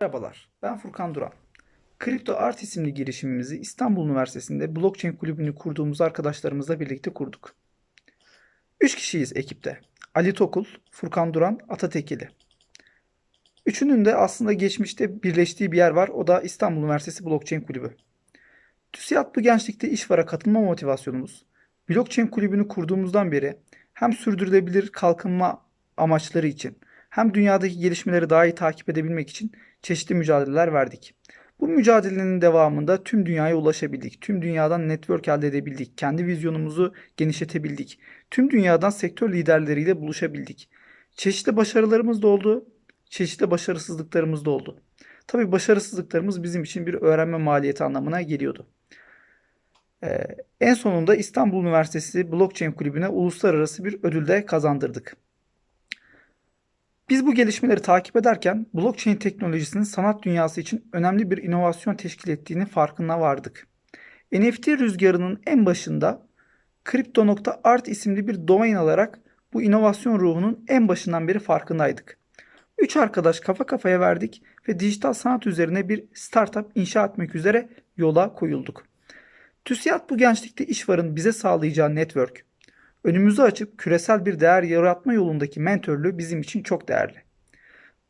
Merhabalar, ben Furkan Duran. Kripto Art isimli girişimimizi İstanbul Üniversitesi'nde Blockchain Kulübü'nü kurduğumuz arkadaşlarımızla birlikte kurduk. Üç kişiyiz ekipte. Ali Tokul, Furkan Duran, Ata Tekeli. Üçünün de aslında geçmişte birleştiği bir yer var. O da İstanbul Üniversitesi Blockchain Kulübü. TÜSİAD bu gençlikte işvara katılma motivasyonumuz, Blockchain Kulübü'nü kurduğumuzdan beri hem sürdürülebilir kalkınma amaçları için hem dünyadaki gelişmeleri daha iyi takip edebilmek için çeşitli mücadeleler verdik. Bu mücadelenin devamında tüm dünyaya ulaşabildik. Tüm dünyadan network elde edebildik. Kendi vizyonumuzu genişletebildik. Tüm dünyadan sektör liderleriyle buluşabildik. Çeşitli başarılarımız da oldu. Çeşitli başarısızlıklarımız da oldu. Tabii başarısızlıklarımız bizim için bir öğrenme maliyeti anlamına geliyordu. Ee, en sonunda İstanbul Üniversitesi Blockchain Kulübü'ne uluslararası bir ödül de kazandırdık. Biz bu gelişmeleri takip ederken blockchain teknolojisinin sanat dünyası için önemli bir inovasyon teşkil ettiğini farkına vardık. NFT rüzgarının en başında Crypto.art isimli bir domain alarak bu inovasyon ruhunun en başından beri farkındaydık. Üç arkadaş kafa kafaya verdik ve dijital sanat üzerine bir startup inşa etmek üzere yola koyulduk. TÜSİAD bu gençlikte işvarın bize sağlayacağı network, önümüzü açıp küresel bir değer yaratma yolundaki mentörlüğü bizim için çok değerli.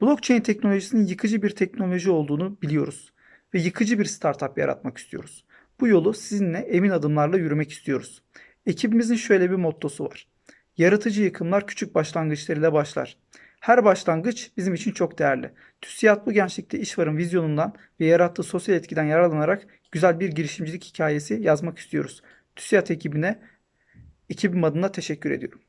Blockchain teknolojisinin yıkıcı bir teknoloji olduğunu biliyoruz ve yıkıcı bir startup yaratmak istiyoruz. Bu yolu sizinle emin adımlarla yürümek istiyoruz. Ekibimizin şöyle bir mottosu var. Yaratıcı yıkımlar küçük başlangıçlarıyla başlar. Her başlangıç bizim için çok değerli. TÜSİAD bu gençlikte işvarın vizyonundan ve yarattığı sosyal etkiden yararlanarak güzel bir girişimcilik hikayesi yazmak istiyoruz. TÜSİAD ekibine ekibim adına teşekkür ediyorum.